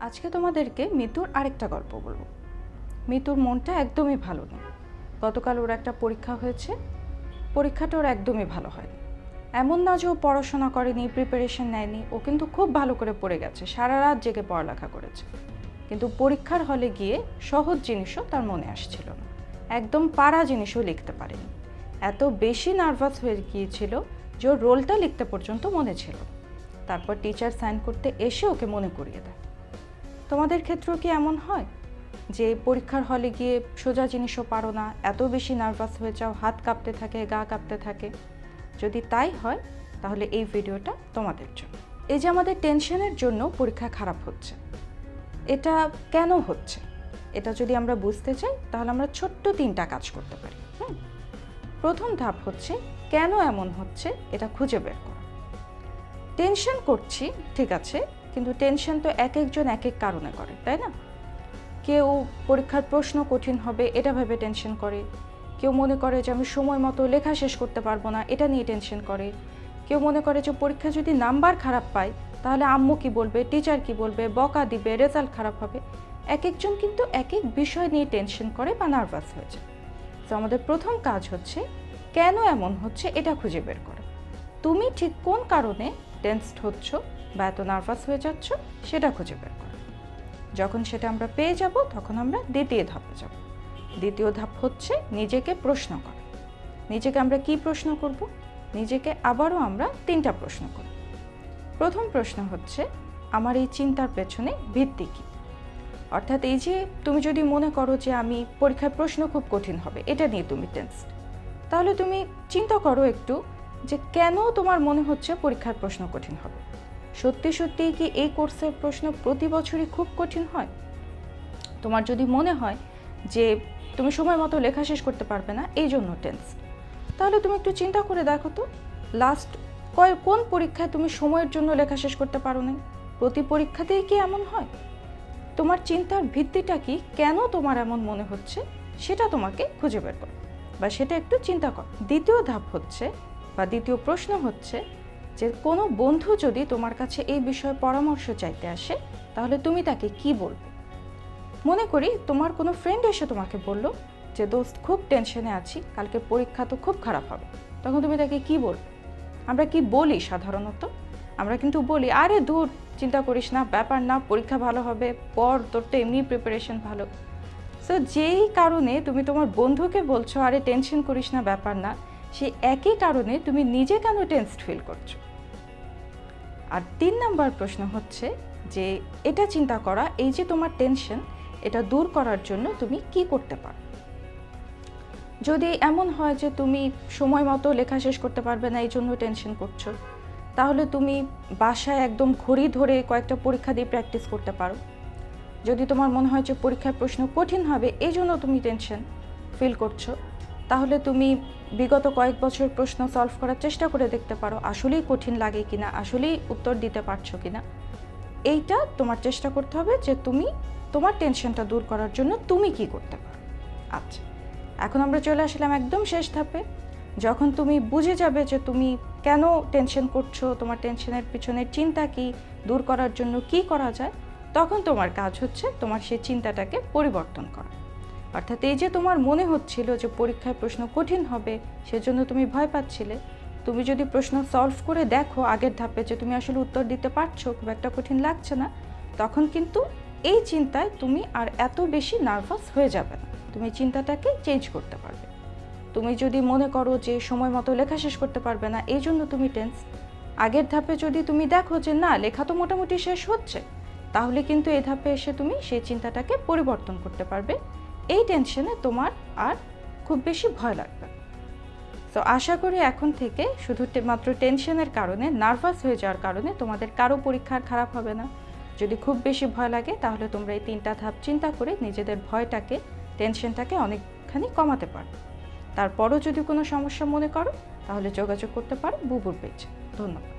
আজকে তোমাদেরকে মিতুর আরেকটা গল্প বলব। মিতুর মনটা একদমই ভালো নেই। গতকাল ওর একটা পরীক্ষা হয়েছে। পরীক্ষাটা ওর একদমই ভালো হয়নি। এমন না যে ও পড়াশোনা করেনি প্রিপারেশন নেয়নি, ও কিন্তু খুব ভালো করে পড়ে গেছে, সারা রাত জেগে পড়ালেখা করেছে। কিন্তু পরীক্ষার হলে গিয়ে সহজ জিনিসও তার মনে আসছিল না। একদম পারা জিনিসও লিখতে পারেনি। এত বেশি নার্ভাস হয়ে গিয়েছিল যে ওর রোলটা লিখতে পর্যন্ত মনে ছিল তারপর টিচার সাইন করতে এসে ওকে মনে করিয়ে দেয়। তোমাদের ক্ষেত্রেও কি এমন হয়? যে পরীক্ষার হলে গিয়ে সোজা জিনিসও পারো না, এত বেশি নার্ভাস হয়ে যাও, হাত কাঁপতে থাকে, গা কাঁপতে থাকে? যদি তাই হয়, তাহলে এই ভিডিওটা তোমাদের জন্য। এই যে আমাদের টেনশনের জন্য পরীক্ষা খারাপ হচ্ছে, এটা কেন হচ্ছে? এটা যদি আমরা বুঝতে চাই, তাহলে আমরা ছোট্ট তিনটা কাজ করতে পারি, হুম? প্রথম ধাপ হচ্ছে, কেন এমন হচ্ছে? এটা খুঁজে বের করা। টেনশন করছি, ঠিক আছে কিন্তু টেনশন তো এক একজন এক এক কারণে করে, তাই না? কেউ পরীক্ষার প্রশ্ন কঠিন হবে, এটা ভেবে টেনশন করে। কেউ মনে করে যে আমি সময় মতো লেখা শেষ করতে পারব না, এটা নিয়ে টেনশন করে। কেউ মনে করে যে পরীক্ষা যদি নাম্বার খারাপ পায়, তাহলে আম্মু কি বলবে টিচার কি বলবে, বকা দিবে রেজাল্ট খারাপ হবে। এক একজন কিন্তু এক এক বিষয় নিয়ে টেনশন করে বা নার্ভাস হয়ে যায়। তো আমাদের প্রথম কাজ হচ্ছে, কেন এমন হচ্ছে এটা খুঁজে বের করা। তুমি ঠিক কোন কারণে টেন্সড হচ্ছ? বা এত নার্ভাস হয়ে যাচ্ছ, সেটা খুঁজে বের করো। যখন সেটা আমরা পেয়ে যাব, তখন আমরা দ্বিতীয় ধাপে যাব। দ্বিতীয় ধাপ হচ্ছে নিজেকে প্রশ্ন করা। নিজেকে আমরা কি প্রশ্ন করব? নিজেকে আবারও আমরা তিনটা প্রশ্ন করব। প্রথম প্রশ্ন হচ্ছে, আমার এই চিন্তার পেছনে ভিত্তি কী? অর্থাৎ এই যে তুমি যদি মনে করো যে আমি পরীক্ষার প্রশ্ন খুব কঠিন হবে, এটা নিয়ে তুমি টেন্সড। তাহলে তুমি চিন্তা করো একটু যে কেন তোমার মনে হচ্ছে পরীক্ষার প্রশ্ন কঠিন হবে? সত্যি সত্যিই কি এই কোর্সের প্রশ্ন প্রতি বছরই খুব কঠিন হয়? তোমার যদি মনে হয় যে তুমি সময় মতো লেখা শেষ করতে পারবে না, এই জন্য টেন্স তাহলে তুমি একটু চিন্তা করে দেখো তো লাস্ট কয়, কোন পরীক্ষায় তুমি সময়ের জন্য লেখা শেষ করতে পারো না প্রতি পরীক্ষাতেই কি এমন হয়? তোমার চিন্তার ভিত্তিটা কি? কেন তোমার এমন মনে হচ্ছে? সেটা তোমাকে খুঁজে বের করো। বা সেটা একটু চিন্তা করো। দ্বিতীয় ধাপ হচ্ছে বা দ্বিতীয় প্রশ্ন হচ্ছে যে কোনো বন্ধু যদি তোমার কাছে এই বিষয়ে পরামর্শ চাইতে আসে, তাহলে তুমি তাকে কি বলবে? মনে করি তোমার কোনো ফ্রেন্ড এসে তোমাকে বলল যে, দোস্ত, খুব টেনশনে আছি, কালকে পরীক্ষা তো খুব খারাপ হবে। তখন তুমি তাকে কি বলবে? আমরা কি বলি সাধারণত? আমরা কিন্তু বলি, আরে দূর চিন্তা করিস না, ব্যাপার না, পরীক্ষা ভালো হবে, পর তোর তো এমনি প্রিপারেশন ভালো। সো যেই কারণে তুমি তোমার বন্ধুকে বলছো, আরে টেনশন করিস না, ব্যাপার না, সেই একই কারণে তুমি নিজে কেন টেন্সড ফিল করছ? আর তিন নাম্বার প্রশ্ন হচ্ছে যে, এটা চিন্তা করা, এই যে তোমার টেনশন এটা দূর করার জন্য তুমি কি করতে পারো? যদি এমন হয় যে তুমি সময় মতো লেখা শেষ করতে পারবে না এই জন্য টেনশন করছ, তাহলে তুমি বাসায় একদম ঘড়ি ধরে কয়েকটা পরীক্ষা দিয়ে প্র্যাকটিস করতে পারো। যদি তোমার মনে হয় যে পরীক্ষার প্রশ্ন কঠিন হবে এই জন্য তুমি টেনশন ফিল করছ। তাহলে তুমি বিগত কয়েক বছর প্রশ্ন সলভ করার চেষ্টা করে দেখতে পারো, আসলেই কঠিন লাগে কিনা, আসলেই উত্তর দিতে পারছ কিনা। এইটা তোমার চেষ্টা করতে হবে যে তুমি তোমার টেনশনটা দূর করার জন্য তুমি কি করতে পারো। আচ্ছা এখন আমরা চলে আসলাম একদম শেষ ধাপে। যখন তুমি বুঝে যাবে যে তুমি কেন টেনশন করছ, তোমার টেনশনের পিছনের চিন্তা কি, দূর করার জন্য কি করা যায়, তখন তোমার কাজ হচ্ছে তোমার সেই চিন্তাটাকে পরিবর্তন করা। অর্থাৎ এই যে তোমার মনে হচ্ছিল যে পরীক্ষায় প্রশ্ন কঠিন হবে, সেজন্য তুমি ভয় পাচ্ছিলে। তুমি যদি প্রশ্ন সলভ করে দেখো আগের ধাপে যে তুমি আসলে উত্তর দিতে পারছ, খুব একটা কঠিন লাগছে না, তখন কিন্তু এই চিন্তায় তুমি আর এত বেশি নার্ভাস হয়ে যাবে না। তুমি চিন্তাটাকে চেঞ্জ করতে পারবে। তুমি যদি মনে করো যে সময় মতো লেখা শেষ করতে পারবে না, এই জন্য তুমি টেন্স আগের ধাপে যদি তুমি দেখো যে না, লেখা তো মোটামুটি শেষ হচ্ছে, তাহলে কিন্তু এ ধাপে এসে তুমি সেই চিন্তাটাকে পরিবর্তন করতে পারবে। এই টেনশনে তোমার আর খুব বেশি ভয় লাগবে। তো আশা করি এখন থেকে শুধু মাত্র টেনশনের কারণে নার্ভাস হয়ে যাওয়ার কারণে তোমাদের কারও পরীক্ষার খারাপ হবে না। যদি খুব বেশি ভয় লাগে, তাহলে তোমরা এই তিনটা ধাপ চিন্তা করে নিজেদের ভয়টাকে টেনশনটাকে অনেকখানি কমাতে পারো। তারপরও যদি কোনো সমস্যা মনে করো, তাহলে যোগাযোগ করতে পারো বুবুর পেজ ধন্যবাদ।